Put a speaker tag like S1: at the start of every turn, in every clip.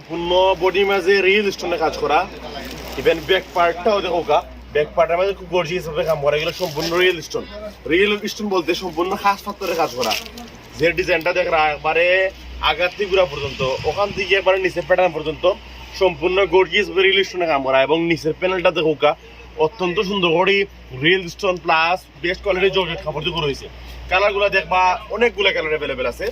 S1: সম্পূর্ণ বডি মাঝে স্টোনে কাজ করা। ইভেন ব্যাক পার্টটাও দেখো ব্যাক পার্টের মাঝে খুব গর্জিয়াস ভাবে কাম করা। সম্পূর্ণ স্টোন স্টোন বলতে সম্পূর্ণ খাস কাজ করা। যে ডিজাইনটা দেখ একবারে পর্যন্ত, ওখান থেকে একবারে নিচের প্যাটার্ন পর্যন্ত সম্পূর্ণ গর্জিয়াস রিয়েল স্টোনে কাম করা। এবং নিচের প্যানেলটা দেখো কা অত্যন্ত সুন্দর করে রিয়েল স্টোন প্লাস বেস্ট কোয়ালিটির জর্জেট কাপড় দিয়ে রয়েছে কালারগুলো দেখবা অনেকগুলো কালার অ্যাভেলেবেল আছে।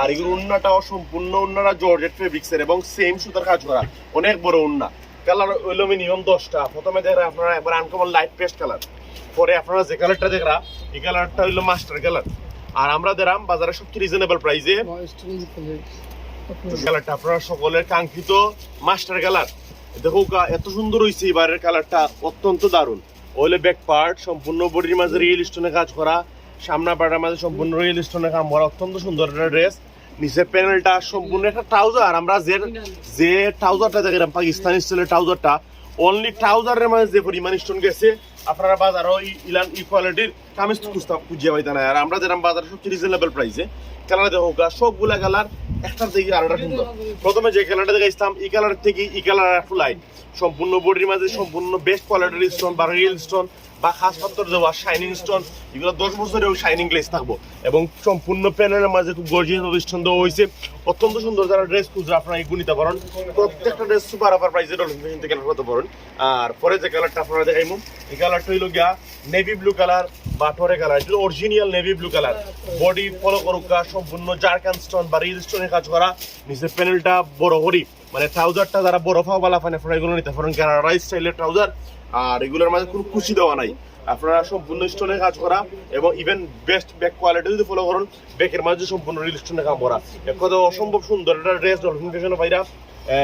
S1: আর এগুলো উন্নাটাও সম্পূর্ণ উন্নারা জর্জেট ফেব্রিক্সের এবং সেম সুতার কাজ করা। অনেক বড় উন্না। কালার হইল মিনিমাম দশটা। প্রথমে দেখরা আপনারা একবার আনকমন লাইট পেস্ট কালার পরে আপনারা যে কালারটা দেখরা, এই কালারটা হইল মাস্টার কালার আর আমরা দেরাম বাজারে সবচেয়ে রিজনেবল প্রাইসে কালারটা আপনারা সকলের কাঙ্ক্ষিত মাস্টার কালার দেখো এত সুন্দর হয়েছে এবারের কালারটা অত্যন্ত দারুণ। ওইলে ব্যাক পার্ট সম্পূর্ণ বডির মাঝে রিয়েল স্টোনে কাজ করা। সামনা পাড়ার মাঝে সম্পূর্ণ রিয়েল স্টোনে কাম করা অত্যন্ত সুন্দর একটা ড্রেস নিচের প্যানেলটা সম্পূর্ণ একটা ট্রাউজার আমরা যে যে ট্রাউজারটা দেখলাম, পাকিস্তানি স্টাইলের ট্রাউজারটা অনলি ট্রাউজারের মাঝে যে পরিমাণ স্টোন গেছে আপনারা বাজারও ই- ইলান ই কোয়ালিটির কামিজ খুঁজতে খুঁজিয়ে পাইতে না। আর আমরা যেরকম বাজারে সবচেয়ে রিজনেবল প্রাইসে কালার দেখো গা, সবগুলা কালার একটার থেকে আরেকটা সুন্দর। প্রথমে যে কালারটা দেখাইছিলাম এই কালার থেকে এই কালার একটু লাইট সম্পূর্ণ বডির মাঝে সম্পূর্ণ বেস্ট কোয়ালিটির স্টোন বা রিয়েল স্টোন বা খাস পাত্র দেওয়া শাইনিং স্টোন এগুলো দশ বছরেও শাইনিং গ্লেস থাকব। এবং সম্পূর্ণ প্যানেলের মাঝে খুব গর্জিয়াস স্টোন দেওয়া হয়েছে। অত্যন্ত সুন্দর যারা ড্রেস খুঁজছে আপনারা এগুলো নিতে পারেন প্রত্যেকটা ড্রেস সুপার অফার প্রাইসে ডলফিন থেকে পারেন। আর পরে যে কালারটা আপনারা দেখাইমু এই কালারটা হইল গিয়া নেভি ব্লু কালার বা টরে কালার এটা original navy blue colour body follow করুকা সম্পূর্ণ জারকান স্টোন বা রিল স্টোনের কাজ করা। নিচের প্যানেলটা বড় করি মানে ট্রাউজারটা যারা বড় ফাওয়ালা ফানে আপনারা এগুলো নিতে পারেন কানাডা স্টাইলের ট্রাউজার আর এগুলোর মাঝে কোনো কুচি দেওয়া নাই। আপনারা সম্পূর্ণ স্টোনে কাজ করা এবং ইভেন বেস্ট ব্যাক কোয়ালিটি যদি ফলো করুন ব্যাকের মাঝে সম্পূর্ণ রিল স্টোনে কাম করা। এক কথা অসম্ভব সুন্দর একটা ড্রেস ডলফিন ফ্যাশনে পাইরা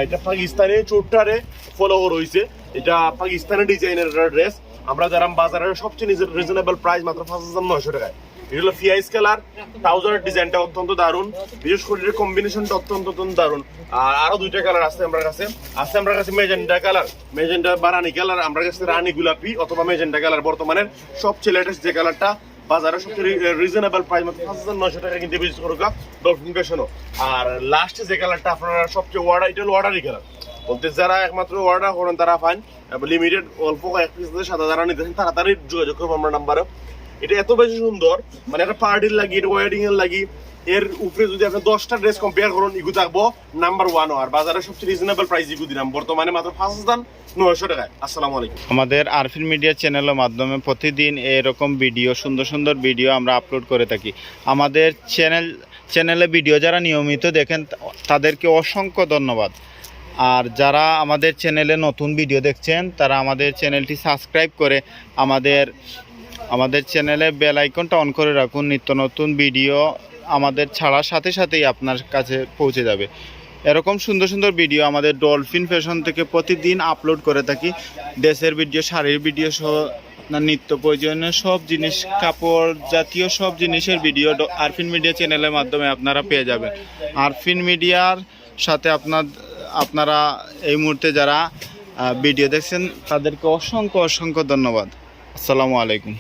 S1: এটা পাকিস্তানি চোটটারে ফলো রয়েছে এটা পাকিস্তানি ডিজাইনের ড্রেস আমরা যারা বাজারের সবচেয়ে রিজনেবল প্রাইস মাত্র পাঁচ হাজার নয়শো টাকায়। এটা হলো ফিয়াইস কালার ট্রাউজারের ডিজাইনটা অত্যন্ত দারুণ। বিশেষ করে কম্বিনেশনটা অত্যন্ত অত্যন্ত দারুণ। আর আরও দুইটা কালার আছে আমার কাছে। আছে আমার কাছে মেজেন্ডা কালার মেজেন্ডা বা রানী কালার আমার কাছে রানী গোলাপি অথবা মেজেন্ডা কালার বর্তমানের সবচেয়ে লেটেস্ট যে কালারটা বাজারে সবচেয়ে রিজনেবল প্রাইস মাত্র পাঁচ হাজার নয়শো টাকা কিনতে বিশেষ করে ডলফিন আর লাস্টে যে কালারটা আপনারা সবচেয়ে ওয়ার্ডার এটা হলো ওয়ার্ডারি কালার বলতে যারা একমাত্র অর্ডার করেন, তারা পান লিমিটেড অল্প কয়েক পিস সাদা যারা নিতেছেন তাড়াতাড়ি যোগাযোগ করব আমরা নাম্বারে এটা এত বেশি সুন্দর মানে একটা পার্টির লাগি, এটা ওয়েডিং এর লাগি। এর উপরে যদি আপনি দশটা ড্রেস কম্পেয়ার করুন, ইগু থাকব নাম্বার ওয়ান আর বাজারে সবচেয়ে রিজনেবল প্রাইস ইগু দিলাম। বর্তমানে মাত্র পাঁচ হাজার নয়শো টাকায়। আসসালামু আলাইকুম।
S2: আমাদের আরফিন মিডিয়া চ্যানেলের মাধ্যমে প্রতিদিন এরকম ভিডিও সুন্দর সুন্দর ভিডিও আমরা আপলোড করে থাকি। আমাদের চ্যানেল চ্যানেলে ভিডিও যারা নিয়মিত দেখেন, তাদেরকে অসংখ্য ধন্যবাদ। আর যারা আমাদের চ্যানেলে নতুন ভিডিও দেখছেন, তারা আমাদের চ্যানেলটি সাবস্ক্রাইব করে আমাদের আমাদের চ্যানেলে বেল আইকনটা অন করে রাখুন। নিত্য নতুন ভিডিও আমাদের ছাড়ার সাথে সাথেই আপনার কাছে পৌঁছে যাবে। এরকম সুন্দর সুন্দর ভিডিও আমাদের ডলফিন ফ্যাশন থেকে প্রতিদিন আপলোড করে থাকি। দেশের ভিডিও শাড়ির ভিডিও সহ আপনার নিত্য প্রয়োজনীয় সব জিনিস, কাপড় জাতীয় সব জিনিসের ভিডিও আরফিন মিডিয়া চ্যানেলের মাধ্যমে আপনারা পেয়ে যাবেন। আরফিন মিডিয়ার সাথে আপনার আপনারা এই মুহূর্তে যারা ভিডিও দেখছেন তাদেরকে অসংখ্য অসংখ্য ধন্যবাদ। আসসালামু আলাইকুম।